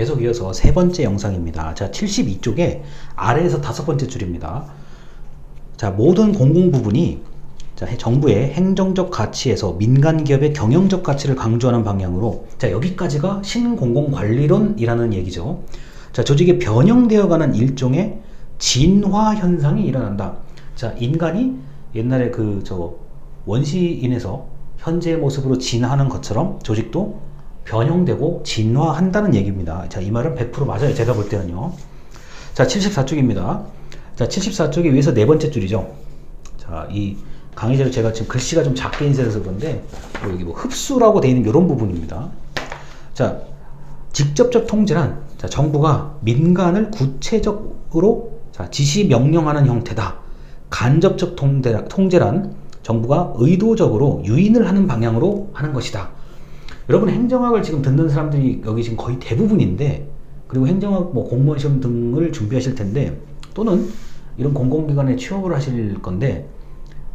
계속 이어서 세 번째 영상입니다. 자, 72쪽에 아래에서 다섯 번째 줄입니다. 자, 모든 공공 부분이 자, 정부의 행정적 가치에서 민간 기업의 경영적 가치를 강조하는 방향으로 자, 여기까지가 신공공 관리론이라는 얘기죠. 자, 조직이 변형되어 가는 일종의 진화 현상이 일어난다. 자, 인간이 옛날에 그 저 원시인에서 현재의 모습으로 진화하는 것처럼 조직도 변형되고 진화한다는 얘기입니다. 자, 이 말은 100% 맞아요. 제가 볼 때는요. 자, 74쪽입니다. 자, 74쪽에 위에서 네 번째 줄이죠. 자, 이 강의제로 제가 지금 글씨가 좀 작게 인쇄해서 그런데 뭐 여기 뭐 흡수라고 되어 있는 이런 부분입니다. 자, 직접적 통제란 자, 정부가 민간을 구체적으로 자, 지시 명령하는 형태다. 간접적 통제, 통제란 정부가 의도적으로 유인을 하는 방향으로 하는 것이다. 여러분 행정학을 지금 듣는 사람들이 여기 지금 거의 대부분인데 그리고 행정학 뭐 공무원 시험 등을 준비하실 텐데 또는 이런 공공기관에 취업을 하실 건데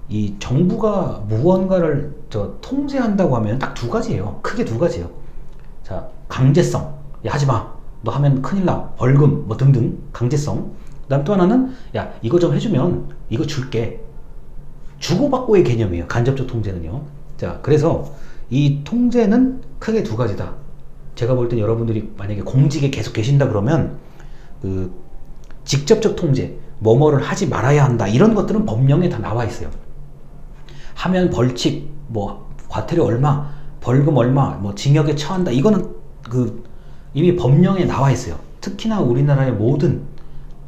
이 정부가 무언가를 저 통제한다고 하면 딱 두 가지예요. 크게 두 가지예요. 자, 강제성. 야, 하지 마. 너 하면 큰일 나. 벌금 뭐 등등 강제성. 그다음 또 하나는 야, 이거 좀 해주면 이거 줄게. 주고받고의 개념이에요. 간접적 통제는요. 자, 그래서 이 통제는 크게 두 가지다. 제가 볼 땐 여러분들이 만약에 공직에 계속 계신다 그러면 그 직접적 통제, 뭐뭐를 하지 말아야 한다. 이런 것들은 법령에 다 나와 있어요. 하면 벌칙, 뭐 과태료 얼마, 벌금 얼마, 뭐 징역에 처한다. 이거는 그 이미 법령에 나와 있어요. 특히나 우리나라의 모든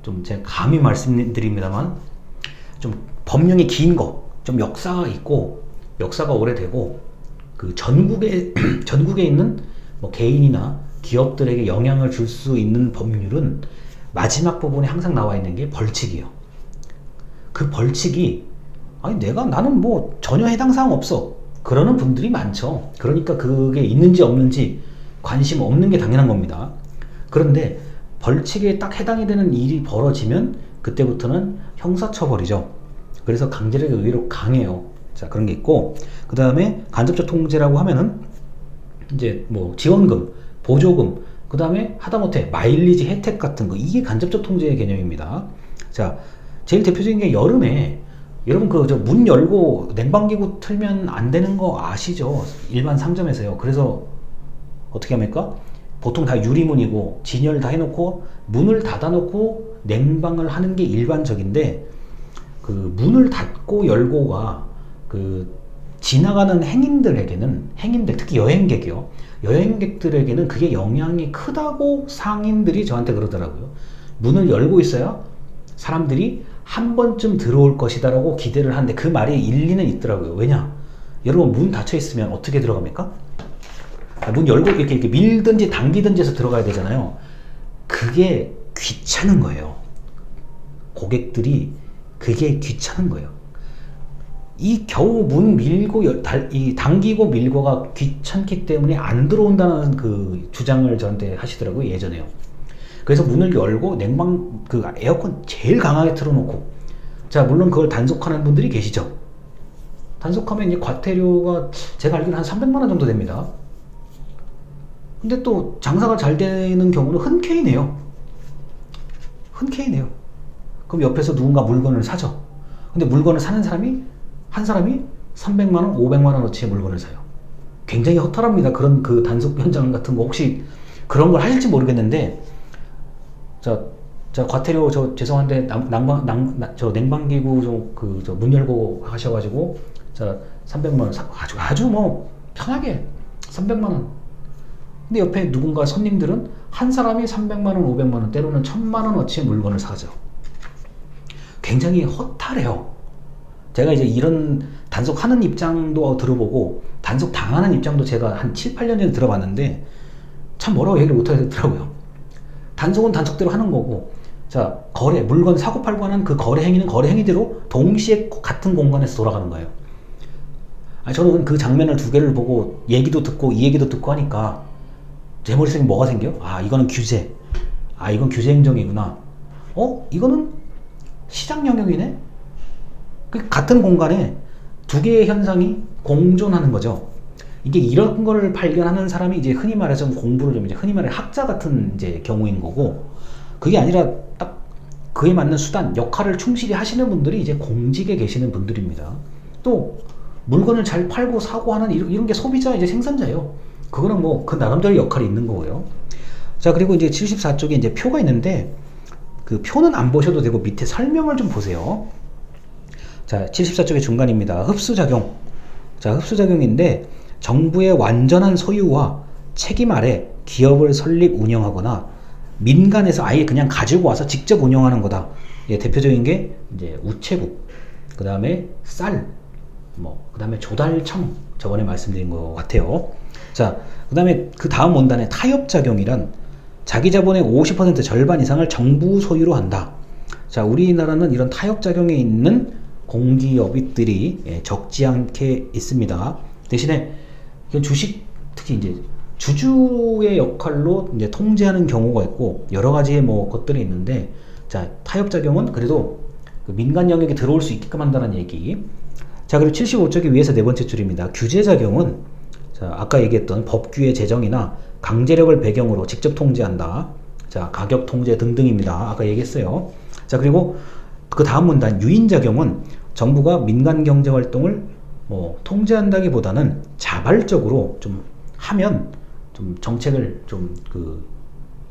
좀 제가 감히 말씀드립니다만 좀 법령이 긴 거, 좀 역사가 있고 역사가 오래되고 그 전국에 전국에 있는 뭐 개인이나 기업들에게 영향을 줄 수 있는 법률은 마지막 부분에 항상 나와 있는 게 벌칙이에요. 그 벌칙이 아니 내가 나는 뭐 전혀 해당 사항 없어. 그러는 분들이 많죠. 그러니까 그게 있는지 없는지 관심 없는 게 당연한 겁니다. 그런데 벌칙에 딱 해당이 되는 일이 벌어지면 그때부터는 형사처벌이죠. 그래서 강제력이 의외로 강해요. 자, 그런 게 있고, 그 다음에 간접적 통제라고 하면은, 이제 뭐 지원금, 보조금, 그 다음에 하다못해 마일리지 혜택 같은 거, 이게 간접적 통제의 개념입니다. 자, 제일 대표적인 게 여름에, 여러분 그 저 문 열고 냉방기구 틀면 안 되는 거 아시죠? 일반 상점에서요. 그래서 어떻게 합니까? 보통 다 유리문이고 진열 다 해놓고 문을 닫아놓고 냉방을 하는 게 일반적인데 그 문을 닫고 열고가 그 지나가는 행인들에게는 행인들 특히 여행객이요. 여행객들에게는 그게 영향이 크다고 상인들이 저한테 그러더라고요. 문을 열고 있어야 사람들이 한 번쯤 들어올 것이다라고 기대를 하는데 그 말이 일리는 있더라고요. 왜냐? 여러분 문 닫혀 있으면 어떻게 들어갑니까? 문 열고 이렇게, 이렇게 밀든지 당기든지 해서 들어가야 되잖아요. 그게 귀찮은 거예요. 고객들이 그게 귀찮은 거예요 이 겨우 문 밀고 열, 달, 이 당기고 밀고가 귀찮기 때문에 안 들어온다는 그 주장을 저한테 하시더라고요 예전에요. 그래서 문을 열고 냉방 그 에어컨 제일 강하게 틀어놓고 자 물론 그걸 단속하는 분들이 계시죠. 단속하면 이 과태료가 제가 알기로 한 300만 원 정도 됩니다. 근데 또 장사가 잘 되는 경우는 흔쾌히 네요. 흔쾌히 네요. 그럼 옆에서 누군가 물건을 사죠. 근데 물건을 사는 사람이 한 사람이 300만 원, 500만 원어치의 물건을 사요. 굉장히 허탈합니다. 그런 그 단속 현장 같은 거 혹시 그런 걸 하실지 모르겠는데 자, 자 과태료 저 죄송한데 난방 난, 저 냉방기구 좀그저 문 열고 하셔가지고 자 300만 원 사, 아주 아주 뭐 편하게 300만 원. 근데 옆에 누군가 손님들은 한 사람이 300만 원, 500만 원 때로는 1000만 원어치의 물건을 사죠. 굉장히 허탈해요. 제가 이제 이런 단속하는 입장도 들어보고 단속 당하는 입장도 제가 한 7, 8년 전에 들어봤는데 참 뭐라고 얘기를 못 하겠더라고요. 단속은 단속대로 하는 거고 자 거래 물건 사고 팔고 하는 그 거래 행위는 거래 행위대로 동시에 같은 공간에서 돌아가는 거예요. 아니, 저는 그 장면을 두 개를 보고 얘기도 듣고 이 얘기도 듣고 하니까 제 머릿속에 뭐가 생겨? 아 이거는 규제. 아 이건 규제 행정이구나. 어 이거는 시장 영역이네. 그 같은 공간에 두 개의 현상이 공존하는 거죠. 이게 이런 거를 발견하는 사람이 이제 흔히 말해서 공부를 좀 이제 흔히 말해 학자 같은 이제 경우인 거고 그게 아니라 딱 그에 맞는 수단 역할을 충실히 하시는 분들이 이제 공직에 계시는 분들입니다. 또 물건을 잘 팔고 사고 하는 이런, 이런 게 소비자 이제 생산자예요. 그거는 뭐 그 나름대로 역할이 있는 거고요. 자 그리고 이제 74쪽에 이제 표가 있는데 그 표는 안 보셔도 되고 밑에 설명을 좀 보세요. 자 74쪽의 중간입니다. 흡수작용. 자 흡수작용인데 정부의 완전한 소유와 책임 아래 기업을 설립 운영하거나 민간에서 아예 그냥 가지고 와서 직접 운영하는 거다. 예, 대표적인 게 이제 우체국, 그 다음에 쌀, 뭐, 그 다음에 조달청 저번에 말씀드린 것 같아요. 자, 그 다음에 그 다음 원단의 타협작용이란 자기 자본의 50% 절반 이상을 정부 소유로 한다. 자, 우리나라는 이런 타협작용에 있는 공기업들이 예, 적지 않게 있습니다. 대신에 주식 특히 이제 주주의 역할로 이제 통제하는 경우가 있고 여러 가지의 뭐 것들이 있는데 자 타협 작용은 그래도 그 민간 영역에 들어올 수 있게끔 한다는 얘기. 자 그리고 75쪽의 위에서 네 번째 줄입니다. 규제 작용은 자 아까 얘기했던 법규의 제정이나 강제력을 배경으로 직접 통제한다. 자 가격 통제 등등입니다. 아까 얘기했어요. 자 그리고 그 다음 문단 유인작용은 정부가 민간 경제 활동을 뭐 통제한다기보다는 자발적으로 좀 하면 좀 정책을 좀 그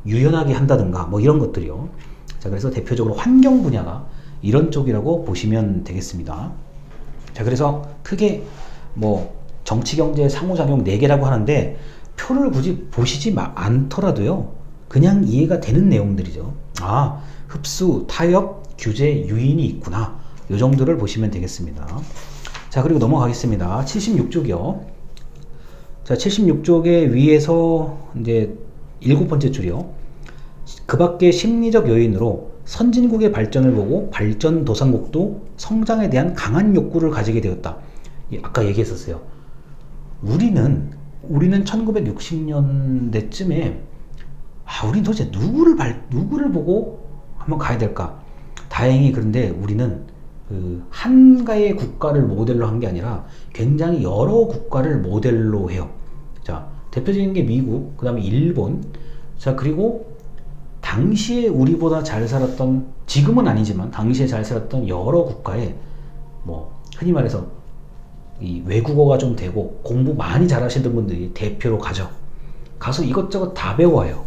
유연하게 한다든가 뭐 이런 것들이요. 자, 그래서 대표적으로 환경 분야가 이런 쪽이라고 보시면 되겠습니다. 자, 그래서 크게 뭐 정치 경제 상호작용 4개라고 하는데 표를 굳이 보시지 않더라도요. 그냥 이해가 되는 내용들이죠. 아, 흡수, 타협, 규제, 유인이 있구나. 요 정도를 보시면 되겠습니다. 자, 그리고 넘어가겠습니다. 76쪽이요. 자, 76쪽의 위에서 이제 일곱 번째 줄이요. 그 밖에 심리적 요인으로 선진국의 발전을 보고 발전 도상국도 성장에 대한 강한 욕구를 가지게 되었다. 아까 얘기했었어요. 우리는 우리는 1960년대쯤에 아, 우린 도대체 누구를 발, 누구를 보고 한번 가야 될까? 다행히 그런데 우리는 그 한가의 국가를 모델로 한 게 아니라 굉장히 여러 국가를 모델로 해요. 자, 대표적인 게 미국, 그 다음에 일본, 자, 그리고 당시에 우리보다 잘 살았던, 지금은 아니지만, 당시에 잘 살았던 여러 국가에, 뭐, 흔히 말해서, 이 외국어가 좀 되고, 공부 많이 잘하시던 분들이 대표로 가죠. 가서 이것저것 다 배워요.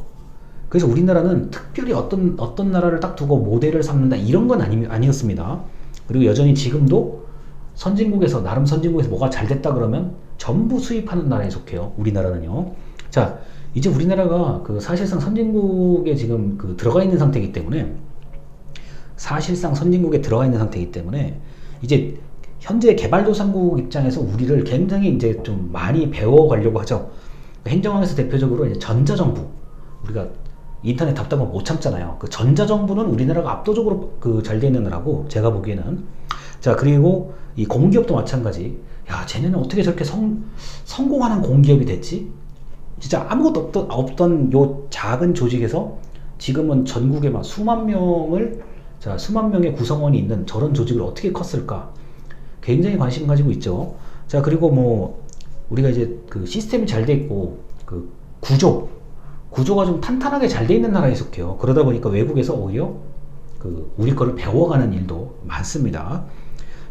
그래서 우리나라는 특별히 어떤, 어떤 나라를 딱 두고 모델을 삼는다, 이런 건 아니, 아니었습니다. 그리고 여전히 지금도 선진국에서 나름 선진국에서 뭐가 잘 됐다 그러면 전부 수입하는 나라에 속해요. 우리나라는요. 자, 이제 우리나라가 그 사실상 선진국에 지금 그 들어가 있는 상태이기 때문에 사실상 선진국에 들어가 있는 상태이기 때문에 이제 현재 개발도상국 입장에서 우리를 굉장히 이제 좀 많이 배워가려고 하죠. 행정학에서 대표적으로 이제 전자정부 우리가 인터넷 답답하면 못 참잖아요. 그 전자정부는 우리나라가 압도적으로 그 잘 돼 있는 나라고 제가 보기에는 자 그리고 이 공기업도 마찬가지. 야 쟤네는 어떻게 저렇게 성, 성공하는 공기업이 됐지? 진짜 아무것도 없던, 없던 요 작은 조직에서 지금은 전국에 막 수만 명을 자 수만 명의 구성원이 있는 저런 조직을 어떻게 컸을까? 굉장히 관심 가지고 있죠. 자 그리고 뭐 우리가 이제 그 시스템이 잘 돼 있고 그 구조 구조가 좀 탄탄하게 잘 돼 있는 나라에 속해요. 그러다 보니까 외국에서 오히려 그 우리 거를 배워가는 일도 많습니다.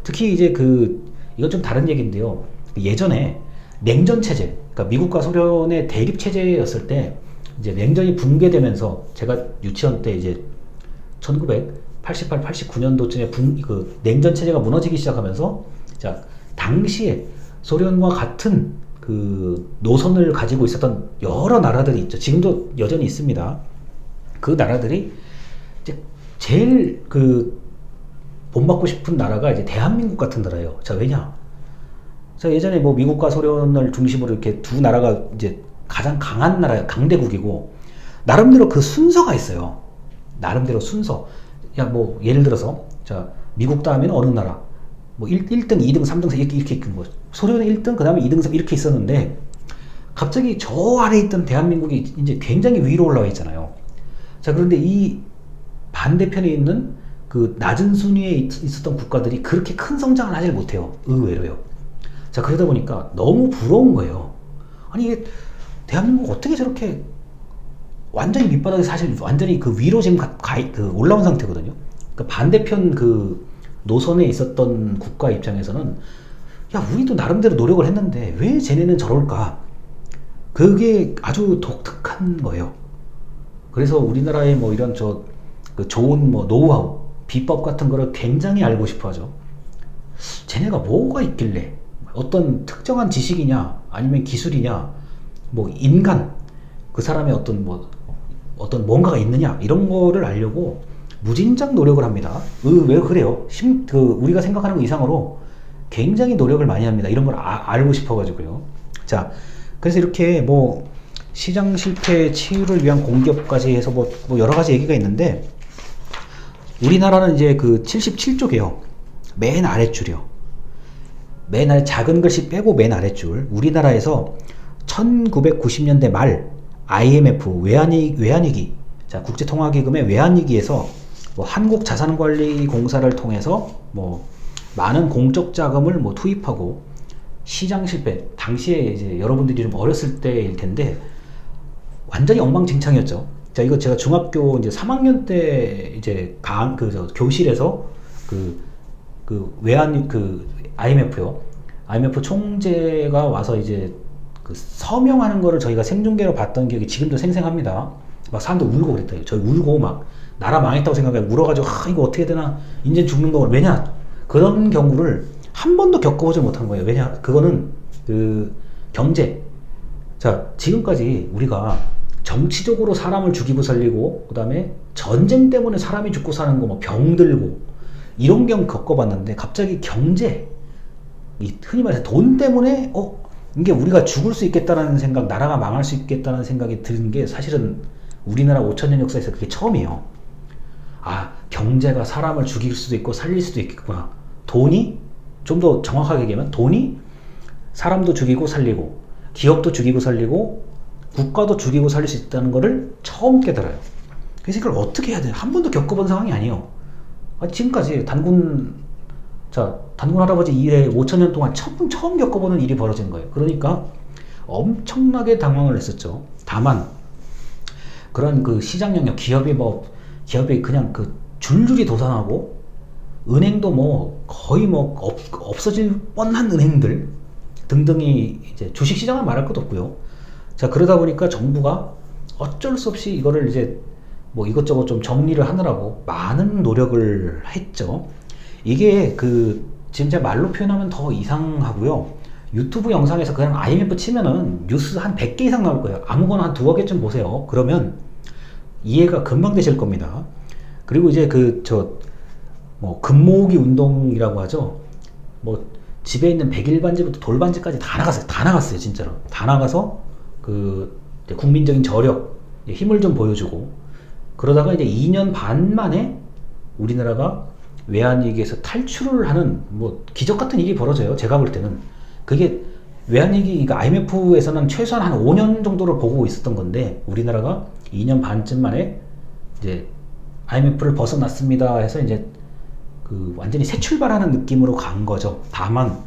특히 이제 그 이건 좀 다른 얘기인데요. 예전에 냉전 체제, 그러니까 미국과 소련의 대립 체제였을 때 이제 냉전이 붕괴되면서 제가 유치원 때 이제 1988, 89년도쯤에 붕, 그 냉전 체제가 무너지기 시작하면서 자 당시에 소련과 같은 그 노선을 가지고 있었던 여러 나라들이 있죠. 지금도 여전히 있습니다. 그 나라들이 이제 제일 그 본받고 싶은 나라가 이제 대한민국 같은 나라예요. 자, 왜냐? 자, 예전에 뭐 미국과 소련을 중심으로 이렇게 두 나라가 이제 가장 강한 나라, 강대국이고, 나름대로 그 순서가 있어요. 나름대로 순서. 야, 뭐, 예를 들어서, 자, 미국 다음에는 어느 나라, 뭐 1, 1등, 2등, 3등, 이렇게, 이렇게, 뭐, 소련은 1등, 그 다음에 2등, 3 이렇게 있었는데, 갑자기 저 아래 있던 대한민국이 이제 굉장히 위로 올라와 있잖아요. 자, 그런데 이 반대편에 있는 그 낮은 순위에 있었던 국가들이 그렇게 큰 성장을 하질 못해요. 의외로요. 자, 그러다 보니까 너무 부러운 거예요. 아니 이게 대한민국 어떻게 저렇게 완전히 밑바닥에 사실 완전히 그 위로 지금 가, 가- 그 올라온 상태거든요. 그 반대편 그 노선에 있었던 국가 입장에서는 야 우리도 나름대로 노력을 했는데 왜 쟤네는 저럴까? 그게 아주 독특한 거예요. 그래서 우리나라의 뭐 이런 저 그 좋은 뭐 노하우, 비법 같은 거를 굉장히 알고 싶어하죠. 쟤네가 뭐가 있길래 어떤 특정한 지식이냐 아니면 기술이냐 뭐 인간 그 사람의 어떤 뭐 어떤 뭔가가 있느냐 이런 거를 알려고 무진장 노력을 합니다. 그, 왜 그래요? 심, 그 우리가 생각하는 것 이상으로 굉장히 노력을 많이 합니다. 이런 걸 아- 알고 싶어가지고요. 자, 그래서 이렇게 뭐 시장 실패 치유를 위한 공기업까지 해서 뭐, 뭐 여러 가지 얘기가 있는데 우리나라는 이제 그 77쪽이에요. 맨 아랫줄이요. 맨 아래 작은 글씨 빼고 맨 아랫줄. 우리나라에서 1990년대 말 IMF 외환위, 외환위기, 자 국제통화기금의 외환위기에서 뭐 한국 자산관리 공사를 통해서 뭐 많은 공적 자금을 뭐 투입하고 시장 실패 당시에 이제 여러분들이 좀 어렸을 때일 텐데 완전히 엉망진창이었죠. 자, 이거 제가 중학교 이제 3학년 때 이제 강, 그, 저, 교실에서 그, 그, 외환, 그, IMF요. IMF 총재가 와서 이제 그 서명하는 거를 저희가 생중계로 봤던 기억이 지금도 생생합니다. 막 사람들 울고 그랬대요. 저희 울고 막 나라 망했다고 생각해. 울어가지고 아, 이거 어떻게 되나. 인제 죽는 거 왜냐? 그런 경우를 한 번도 겪어보지 못한 거예요. 왜냐? 그거는 그 경제. 자, 지금까지 우리가 정치적으로 사람을 죽이고 살리고, 그 다음에 전쟁 때문에 사람이 죽고 사는 거, 뭐 병들고, 이런 경우 겪어봤는데, 갑자기 경제, 이 흔히 말해서 돈 때문에, 어, 이게 우리가 죽을 수 있겠다라는 생각, 나라가 망할 수 있겠다는 생각이 드는 게 사실은 우리나라 5천년 역사에서 그게 처음이에요. 아, 경제가 사람을 죽일 수도 있고 살릴 수도 있겠구나. 돈이, 좀 더 정확하게 얘기하면 돈이 사람도 죽이고 살리고 기업도 죽이고 살리고 국가도 죽이고 살릴 수 있다는 것을 처음 깨달아요. 그래서 이걸 어떻게 해야 돼? 한 번도 겪어본 상황이 아니에요. 아, 지금까지 단군 자 단군 할아버지 일에 5천 년 동안 처음 처음 겪어보는 일이 벌어진 거예요. 그러니까 엄청나게 당황을 했었죠. 다만 그런 그 시장 영역 기업이 뭐 기업이 그냥 그 줄줄이 도산하고 은행도 뭐 거의 뭐 없, 없어질 뻔한 은행들 등등이 이제 주식 시장은 말할 것도 없고요. 자 그러다 보니까 정부가 어쩔 수 없이 이거를 이제 뭐 이것저것 좀 정리를 하느라고 많은 노력을 했죠. 이게 그 진짜 말로 표현하면 더 이상하고요. 유튜브 영상에서 그냥 IMF 치면은 뉴스 한 100개 이상 나올 거예요. 아무거나 한 두어 개쯤 보세요. 그러면 이해가 금방 되실 겁니다. 그리고 이제 그 저 뭐 금모으기 운동이라고 하죠. 뭐 집에 있는 백일반지부터 돌반지까지 다 나갔어요. 다 나갔어요, 진짜로. 다 나가서 그 국민적인 저력, 힘을 좀 보여주고 그러다가 이제 2년 반 만에 우리나라가 외환위기에서 탈출을 하는 뭐 기적 같은 일이 벌어져요. 제가 볼 때는 그게 외환위기, 그러니까 IMF에서는 최소한 한 5년 정도를 보고 있었던 건데 우리나라가 2년 반쯤 만에 이제 IMF를 벗어났습니다 해서 이제 그 완전히 새 출발하는 느낌으로 간 거죠. 다만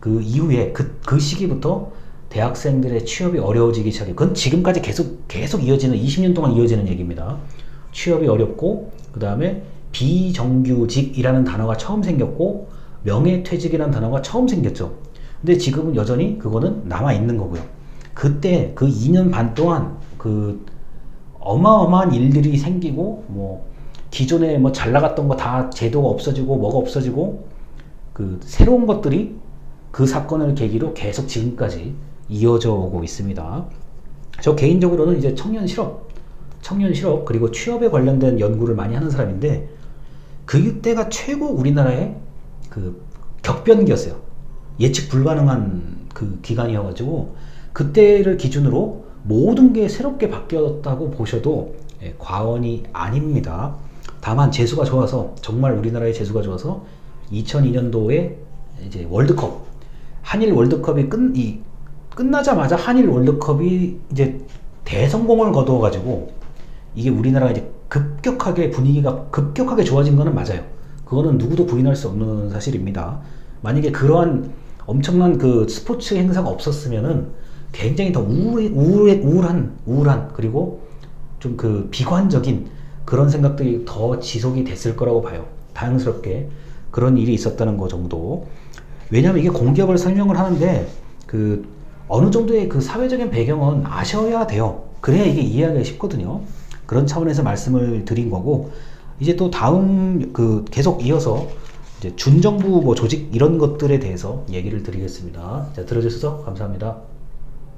그 이후에 그, 그 시기부터 대학생들의 취업이 어려워지기 시작해. 그건 지금까지 계속 계속 이어지는 20년 동안 이어지는 얘기입니다. 취업이 어렵고 그 다음에 비정규직이라는 단어가 처음 생겼고 명예퇴직이라는 단어가 처음 생겼죠. 근데 지금은 여전히 그거는 남아 있는 거고요. 그때 그 2년 반 동안 그 어마어마한 일들이 생기고 뭐 기존에 뭐 잘 나갔던 거 다 제도가 없어지고 뭐가 없어지고 그 새로운 것들이 그 사건을 계기로 계속 지금까지 이어져 오고 있습니다. 저 개인적으로는 이제 청년 실업, 청년 실업 그리고 취업에 관련된 연구를 많이 하는 사람인데 그때가 최고 우리나라의 그 격변기였어요. 예측 불가능한 그 기간이어가지고 그때를 기준으로 모든 게 새롭게 바뀌었다고 보셔도 예, 과언이 아닙니다. 다만 재수가 좋아서 정말 우리나라의 재수가 좋아서 2002년도에 이제 월드컵 한일 월드컵이 끝, 이, 끝나자마자 한일 월드컵이 이제 대성공을 거두어 가지고 이게 우리나라가 이제 급격하게 분위기가 급격하게 좋아진 거는 맞아요. 그거는 누구도 부인할 수 없는 사실입니다. 만약에 그러한 엄청난 그 스포츠 행사가 없었으면은 굉장히 더 우울, 우울, 우울한, 우울한, 그리고 좀 그 비관적인 그런 생각들이 더 지속이 됐을 거라고 봐요. 다양스럽게 그런 일이 있었다는 거 정도. 왜냐하면 이게 공기업을 설명을 하는데 그 어느 정도의 그 사회적인 배경은 아셔야 돼요. 그래야 이게 이해하기가 쉽거든요. 그런 차원에서 말씀을 드린 거고 이제 또 다음 그 계속 이어서 이제 준정부 뭐 조직 이런 것들에 대해서 얘기를 드리겠습니다. 자 들어주셔서 감사합니다.